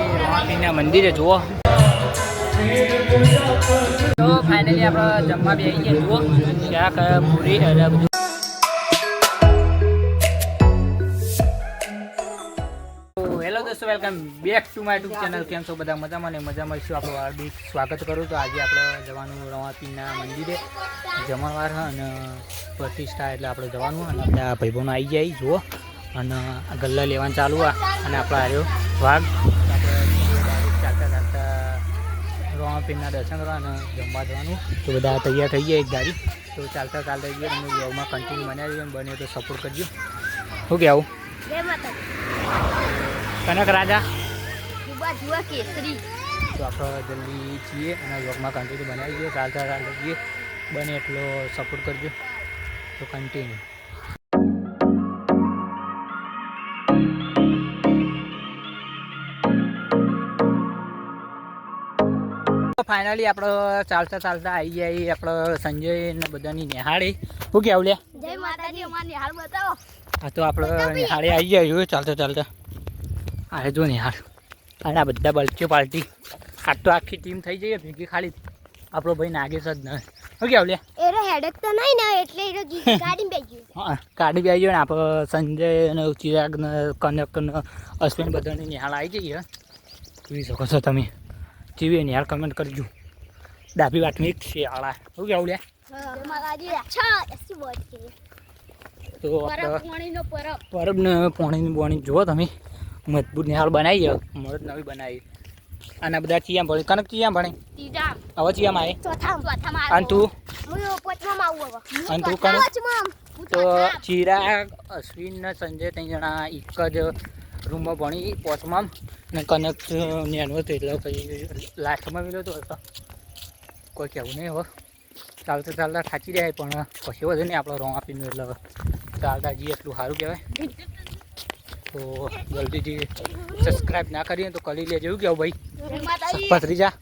રોમાપીરના મંદિરે જુઓ. તો ફાઇનલી આપણે જમવા બેસી ગયા. જુઓ, શાક, પૂરી બધું. દોસ્તો welcome back to my YouTube channel કેમ છો બધા? મજામાં ને મજામાં છું આપણું હાર્દિક સ્વાગત કરું તો આજે આપણે જવાનું રવાપીના મંદિરે. જમણવાર અને પ્રતિષ્ઠા એટલે આપણે જવાનું અને આપણે ભાઈબંધો આવી જાય જુઓ. અને ગલ્લા લેવાનું ચાલુ અને આપણે આવ્યો વાઘ આપણે direct ચાલતા ચાલતા રવાપીરના દર્શન કરવા અને જમવા જવાનું. તો બધા તૈયાર થઈ ગયા એક ગાડી. તો ચાલતા ચાલતા જઈએ અમે વ્લોગમાં કન્ટિન્યુ બનાવી દઈએ બને તો સપોર્ટ કરજો. શું કે આવું? કનક રાજા. જુબા જુવા કેસરી. તો આપણે જલ્દી છીએ અને વ્લોગમાં કન્ટિન્યુ બનાવી દઈએ ચાલતા ચાલતા જઈએ. બને એટલો સપોર્ટ કરજો. તો કન્ટિન્યુ ફાઇનલી આપણે ચાલતા ચાલતા આવી ગયા આપણે સંજય ને બધાની નિહાળી. શું કેવું લે જય માતાજી. અમાર નિહાળ બતાવો. આ તો આપણે નિહાળે આવી ગયા જો ચાલતા ચાલતા. આ જો નિહાળ. અને આ બધા બલચો પાર્ટી આ તો આખી ટીમ થઈ જઈએ ભેગી ખાલી. આપણો ભાઈ નાગેશ જ નહીં શું કેવું લે એરો હેડક તો નહીં ને એટલે એરો ગાડી બેસી હા કાઢી બી ગયો ને આપણે સંજય અને ચિરાગ ને કનક ને અશ્વિન બધાની નિહાળ આવી જઈએ જોઈ શકો છો તમે. જીવી યાર કમેન્ટ કરજો. ડાબી વાતની એક શિયાળા શું કેવું લે તો પરબ ને પાણીની બોણી જુઓ તમે. મજબૂત નિહાળ બનાવી મરદ નવી બનાવી. આના બધા ચિયા ભણે. કનક ચિયા ભણે? હવે ચિયામાં આવે? તું? તું. ચિરાગ, અશ્વિન ને સંજય ત્રણ જણા એક જ રૂમમાં ભણી પોચમાં ને કનેક્ટ નેનો હતો એટલે પછી લાસ્ટમાં મિલ્યો હતો. તો કોઈ કહેવું નહીં હવે ચાલતા ચાલતા થાકી જાય પણ પછી વધે નહીં આપણો રોંગ આપીને એટલે ચાલતા જઈએ એટલું સારું કહેવાય. તો જલ્દીથી સબસ્ક્રાઈબ ના કરીએ તો કરી લેજો. એવું કેવું ભાઈ? પથરી જા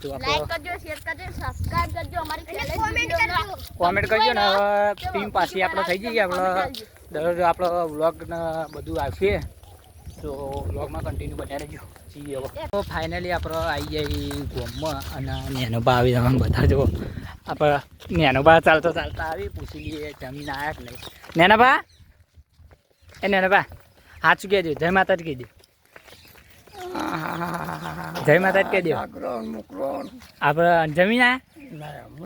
તો આપણે કરજો શેર કરજો સબસ્ક્રાઇબ કરજો. અમારી ચેનલ કોમેન્ટ કરજો. કોમેન્ટ કરજો ને હવે ટીમ પાછી આપણે થઈ જઈએ આપણે દરરોજ આપણો વ્લોગ ને બધું આવશે. તો વ્લોગમાં કન્ટિન્યુ બન્યા રહેજો. હવે. તો ફાઇનલી આપણે આવી જાય ગોમમાં અને નેનો બા આવી બધા જો આપણે નેનો બા ચાલતો ચાલતા આવી પૂછી લઈએ જમીન આવ્યા કે નહીં. નેના બા એ નેના સાચું કહે કહેજો જય માતાજી કહી દે જય માતાજી કહી દે જાગરણ મુકરણ આપણે જમીન આવ્યા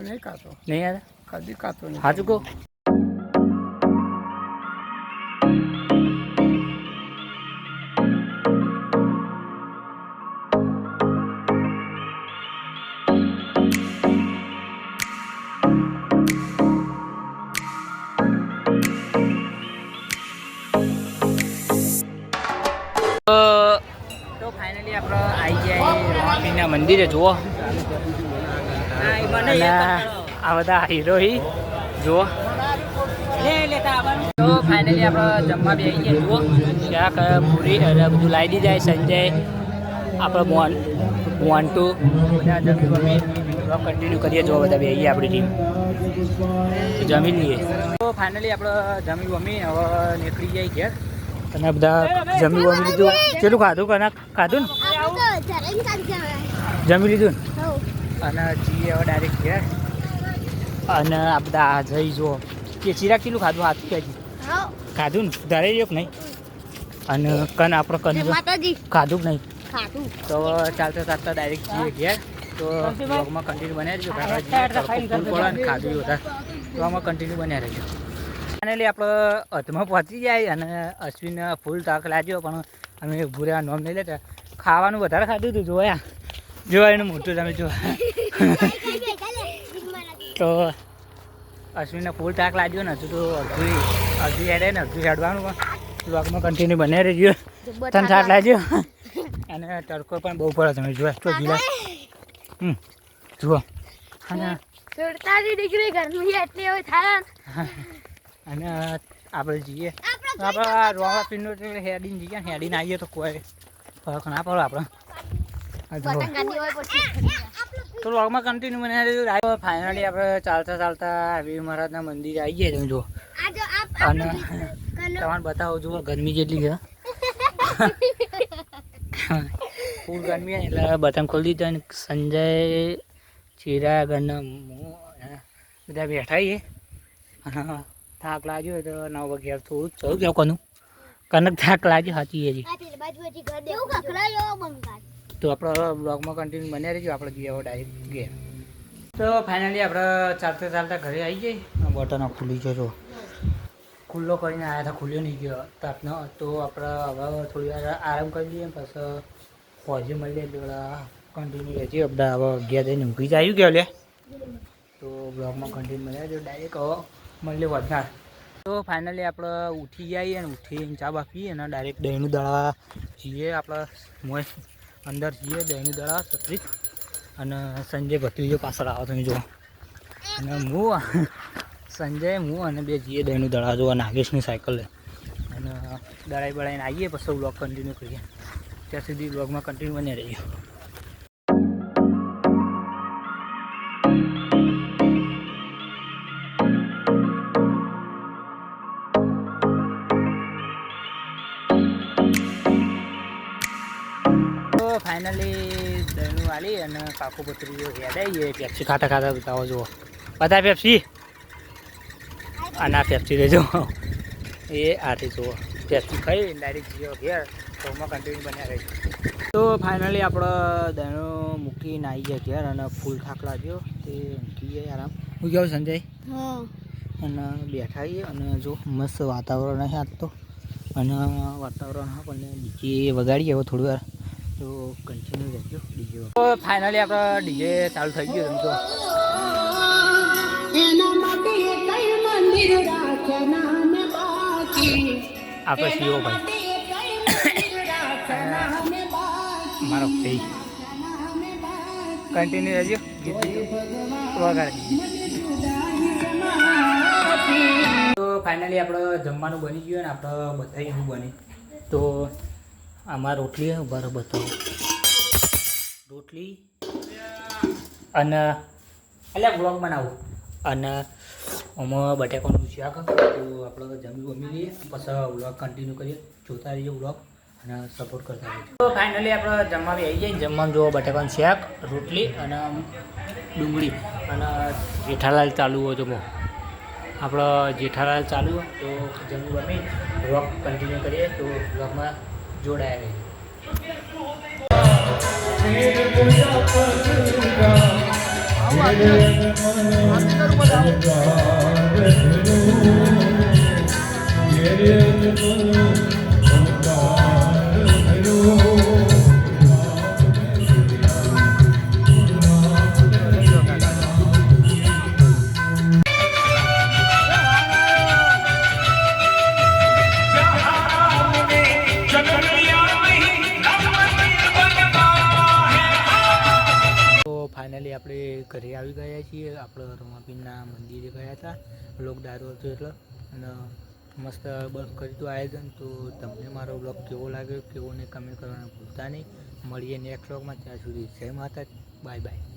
નહીં ખાતો. નહીં આવ્યા કદી ખાતો નહીં. સાચું કહું? તો ફાઇનલી આપણે આવી ગયા રામીના મંદિરે જુઓ. અને આ બધા હીરો હી જુઓ તો ફાઇનલી આપણે જમવા બેસી ગયા જુઓ. શાક પૂરી અને બધું લાવી દીધા સંજય. આપણે મોન મોન ટુ બધા જમી કન્ટિન્યુ કરીએ જો બધા બેસીએ આપણી ટીમ જમી લઈએ. તો ફાઇનલી આપણે જમી બમી હવે નીકળી જાય ઘેર. તમે બધા જમી બમી લીધું. કેટલું ખાધું કના ખાધું ને. જમી લીધું ને? અને જઈએ હવે ડાયરેક્ટ ઘેર. અને આ બધા આ જઈ જુઓ. કે ચિરાગ કેટલું ખાધું? હાથ કે હઉ. ખાધું ને? ધારે રહ્યો કે નહીં? અને કન આપણો કન ખાધું કે નહીં? તો ચાલતા ચાલતા ડાયરેક્ટ જઈએ ઘેર. તો બ્લોગમાં કન્ટિન્યુ બન્યા રહેજો. ફૂલ પડે ખાધું વધારે. તો આમાં કન્ટિન્યુ બન્યા રહેજો. ફાઇનલી આપણે અધમાં પહોંચી જાય અને અશ્વિન ફૂલ તાક લાગ્યો, પણ અમે ભૂર્યા નોમ નહીં લેતા. ખાવાનું વધારે ખાધું હતું જોયા? જોવા એનું મોટું તમે જો તો અશ્વિનને ફૂલ તાક લાગ્યો ને, હજુ તો અડધું અડધું હેડે ને, અડધું હેડવાનું પણ. બ્લોગમાં કન્ટિન્યુ બને રહેજો. ત્રણ સાત લાગ્યો? અને તડકો પણ બહુ પડે તમે જોયા? તો જીલા હમ, જુઓ. અને સુડતાલીસ ગરમી એટલી હોય થાય. અને આપણે જઈએ. આપણે રોવા પીનો હેડીને જઈએ. ને હેડીને આવીએ તો કોઈ ફરક ના પડે આપણે. તો વ્લોગમાં કન્ટિન્યુ મને આવ્યો ફાઇનલી આપણે ચાલતા ચાલતા આવી મહારાજના મંદિર આવી ગયા તમે જુઓ. આ જો આપ અને તમારે બતાવો જુઓ ગરમી જેટલી છે. ફૂલ ગરમી એટલે બટન ખોલી દીધા અને સંજય ચિરાગરના બધા બેઠા છીએ અને થાક લાગ્યો હોય તો નવ વાગ્યા થોડું થયું કેવું કોનું? કનક થાક લાગ્યો હતી હજી. તો આપણો બ્લોગમાં કન્ટિન્યુ બન્યા રહેજો. આપણે જઈએ હવે ડાયરેક્ટ ગયા તો ફાઇનલી આપણે ચાલતા ચાલતા ઘરે આવી જઈએ. બટનો ખુલી ગયો તો ખુલ્લો કરીને આવ્યા હતા ખુલ્યો નહીં ગયો. તાપનો. તો આપણે હવે થોડી વાર આરામ કરી લઈએ પછી ફોજી મળીએ એટલે કન્ટિન્યુ રહેજે. બધા હવે અગિયાર જઈને ઊંઘી જ આવ્યું ગયો લે તો બ્લોગમાં કન્ટિન્યુ મળ્યા જો ડાયરેક્ટ હવે મળીએ વધનાર તો ફાઇનલી આપણે ઉઠી જઈએ અને ઉઠીને ચા બા પીએ અને ડાયરેક્ટ દહીંનું દળવા જઈએ, આપણે મોય અંદર જઈએ, દહીંનું દળવા છત્રી અને સંજય ભત્રીજો પાછળ આવો, તમે જુઓ. અને હું સંજય, હું અને બે જઈએ દહીંનું દળવા જોવા નાગેશની સાયકલ અને દળાઈ બળાઈને આવીએ, પછી બ્લોગ કન્ટિન્યુ કરીએ. ત્યાં સુધી બ્લોગમાં કન્ટિન્યુ બને રહીએ. ફાઇનલી દહીંનું આલી અને કાકુ પત્રીઓ આવીએ પેપ્સી ખાતા ખાતા બતાવો જુઓ. બધા પેપ્સી અને આ પેપ્સી લેજો. એ આથી જુઓ. પેપ્સી ખાઈ ડાયરેક્ટ જીઓ ઘેર તોમાં કન્ટિન્યુ બન્યા રહી. તો ફાઇનલી આપણે દહીંનો મૂકીને આવી ગયા ઘેર અને ફૂલ થાક લાગ્યો. તે ઊંઘી જાય આરામ. હું ગયો સંજય? હા. અને બેઠા આવીએ અને જો મસ્ત વાતાવરણ આજ તો. અને વાતાવરણ હા પણ ડીજે વગાડીએ હવે થોડી વાર. તો કન્ટિન્યુ રહેજો ડીજે તો ફાઇનલી આપણે ડીજે ચાલુ થઈ ગયું તમે તો. આપણે સીઓ ભાઈ. મારો ભાઈ. કન્ટિન્યુ રહેજો. ગીત વગાડી. તો ફાઇનલી આપણે જમવાનું બની ગયું ને આપણે બધા શું બની તો આમાં રોટલી બરોબર બતાવો. રોટલી અને એટલે બ્લોગ બનાવું. અને આમાં બટેકાનું શાક, તો આપણે જમી જમી લઈએ, પછી બ્લોગ કન્ટિન્યુ કરીએ. જોતા રહીએ બ્લોગ અને સપોર્ટ કરતા રહીએ. તો ફાઇનલી આપણે જમવા આવી જઈએ જમવાનું જુઓ બટેકાનું શાક, રોટલી અને ડુંગળી. અને જેઠાલાલ ચાલુ હોય તો આપણો જેઠાલાલ ચાલુ હોય તો જમી બમી બ્લોગ કન્ટિન્યુ કરીએ. તો બ્લોગમાં જોડાયા રહીએ ઘરે આવી ગયા છીએ. આપણે રમાપીરના મંદિરે ગયા હતા. બ્લોગ દારૂ હતો એટલે. અને મસ્ત બસ કરી હતું આયોજન. તો તમને મારો બ્લોગ કેવો લાગ્યો? કેવો ને કમેન્ટ કરવાનું ભૂલતા નહીં. મળીએ નેક્સ્ટ બ્લોગમાં ત્યાં સુધી જય માતા બાય બાય